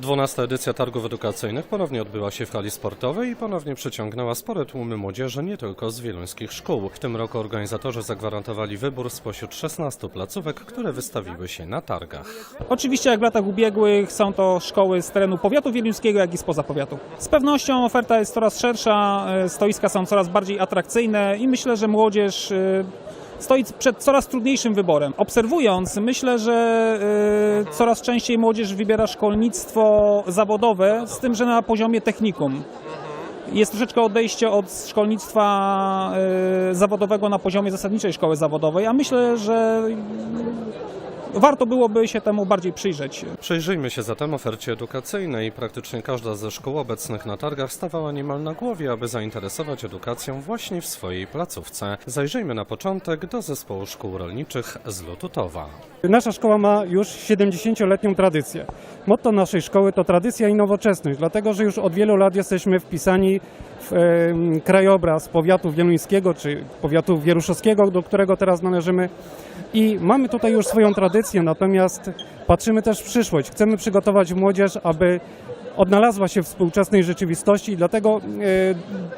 12. edycja targów edukacyjnych ponownie odbyła się w hali sportowej i ponownie przyciągnęła spore tłumy młodzieży nie tylko z wieluńskich szkół. W tym roku organizatorzy zagwarantowali wybór spośród 16 placówek, które wystawiły się na targach. Oczywiście jak w latach ubiegłych są to szkoły z terenu powiatu wieluńskiego, jak i spoza powiatu. Z pewnością oferta jest coraz szersza, e, stoiska są coraz bardziej atrakcyjne i myślę, że młodzież e, stoi przed coraz trudniejszym wyborem. Obserwując, myślę, że e, coraz częściej młodzież wybiera szkolnictwo zawodowe, z tym, że na poziomie technikum. Jest troszeczkę odejście od szkolnictwa e, zawodowego na poziomie zasadniczej szkoły zawodowej, a myślę, że warto byłoby się temu bardziej przyjrzeć. Przyjrzyjmy się zatem ofercie edukacyjnej. Praktycznie każda ze szkół obecnych na targach stawała niemal na głowie, aby zainteresować edukacją właśnie w swojej placówce. Zajrzyjmy na początek do zespołu szkół rolniczych z Lututowa. Nasza szkoła ma już 70-letnią tradycję. Motto naszej szkoły to tradycja i nowoczesność, dlatego że już od wielu lat jesteśmy wpisani w krajobraz powiatu wieluńskiego czy powiatu wieruszowskiego, do którego teraz należymy. I mamy tutaj już swoją tradycję, natomiast patrzymy też w przyszłość. Chcemy przygotować młodzież, aby odnalazła się w współczesnej rzeczywistości, dlatego e,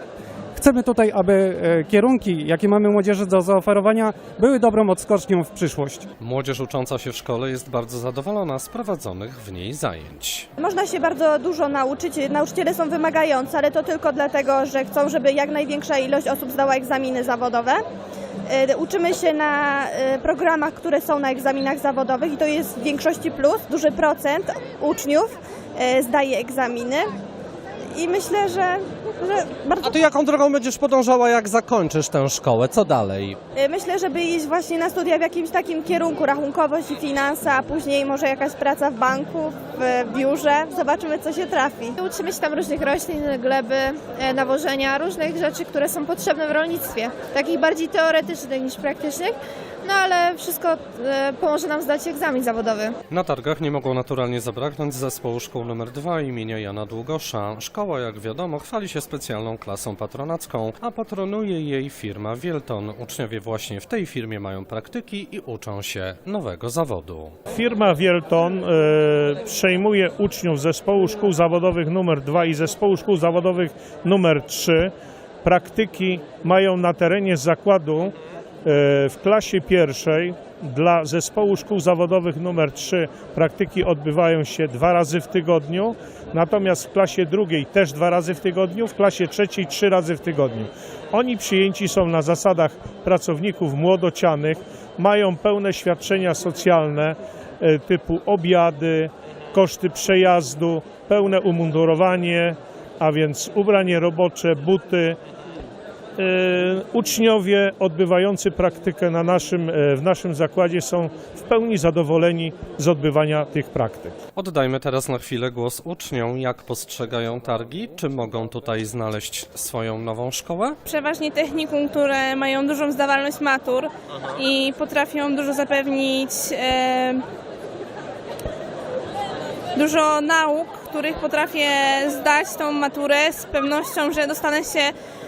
Chcemy tutaj, aby e, kierunki, jakie mamy młodzieży do zaoferowania, były dobrą odskocznią w przyszłość. Młodzież ucząca się w szkole jest bardzo zadowolona z prowadzonych w niej zajęć. Można się bardzo dużo nauczyć. Nauczyciele są wymagający, ale to tylko dlatego, że chcą, żeby jak największa ilość osób zdała egzaminy zawodowe. E, Uczymy się na e, programach, które są na egzaminach zawodowych i to jest w większości plus. Duży procent uczniów e, zdaje egzaminy i myślę, że, że bardzo A ty jaką drogą będziesz podążała, jak zakończysz tę szkołę? Co dalej? E, Myślę, żeby iść właśnie na studia w jakimś takim kierunku, rachunkowość i finanse, a później może jakaś praca w banku, w biurze. Zobaczymy, co się trafi. Uczymy się tam różnych roślin, gleby, e, nawożenia, różnych rzeczy, które są potrzebne w rolnictwie. Takich bardziej teoretycznych niż praktycznych, no ale wszystko e, pomoże nam zdać egzamin zawodowy. Na targach nie mogło naturalnie zabraknąć zespołu szkół nr 2 imienia Jana Długosza. Szkoła, jak wiadomo, chwali się specjalną klasą patronacką, a patronuje jej firma Wielton. Uczniowie właśnie w tej firmie mają praktyki i uczą się nowego zawodu. Firma Wielton e, przejmuje uczniów zespołu szkół zawodowych numer 2 i zespołu szkół zawodowych numer 3. Praktyki mają na terenie zakładu e, w klasie pierwszej dla zespołu szkół zawodowych numer 3 praktyki odbywają się dwa razy w tygodniu, natomiast w klasie drugiej też dwa razy w tygodniu, w klasie trzeciej trzy razy w tygodniu. Oni przyjęci są na zasadach pracowników młodocianych, mają pełne świadczenia socjalne e, typu obiady, koszty przejazdu, pełne umundurowanie, a więc ubranie robocze, buty. E, Uczniowie odbywający praktykę na naszym, e, w naszym zakładzie są w pełni zadowoleni z odbywania tych praktyk. Oddajmy teraz na chwilę głos uczniom, jak postrzegają targi, czy mogą tutaj znaleźć swoją nową szkołę? przeważnie technikum, które mają dużą zdawalność matur i potrafią dużo zapewnić e, dużo nauk, których potrafię zdać tą maturę z pewnością, że dostanę się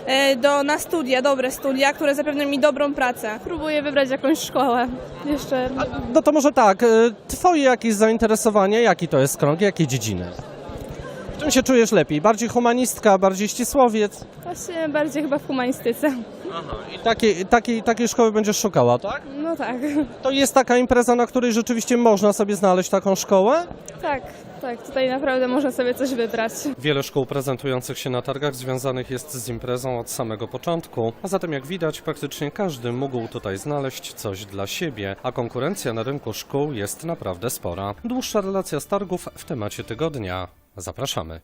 e, do, na studia, dobre studia, które zapewnią mi dobrą pracę. Próbuję wybrać jakąś szkołę. Jeszcze No to może tak, e, twoje jakieś zainteresowanie, jaki to jest krąg, jakie dziedziny? W czym się czujesz lepiej? Bardziej humanistka, bardziej ścisłowiec? Właśnie bardziej chyba w humanistyce. I takiej, takiej, takiej szkoły będziesz szukała, tak? No tak, To jest taka impreza, na której rzeczywiście można sobie znaleźć taką szkołę? tak, tak. Tutaj naprawdę można sobie coś wybrać. Wiele szkół prezentujących się na targach związanych jest z imprezą od samego początku, a zatem jak widać praktycznie każdy mógł tutaj znaleźć coś dla siebie, a konkurencja na rynku szkół jest naprawdę spora. Dłuższa relacja z targów w temacie tygodnia. Zapraszamy.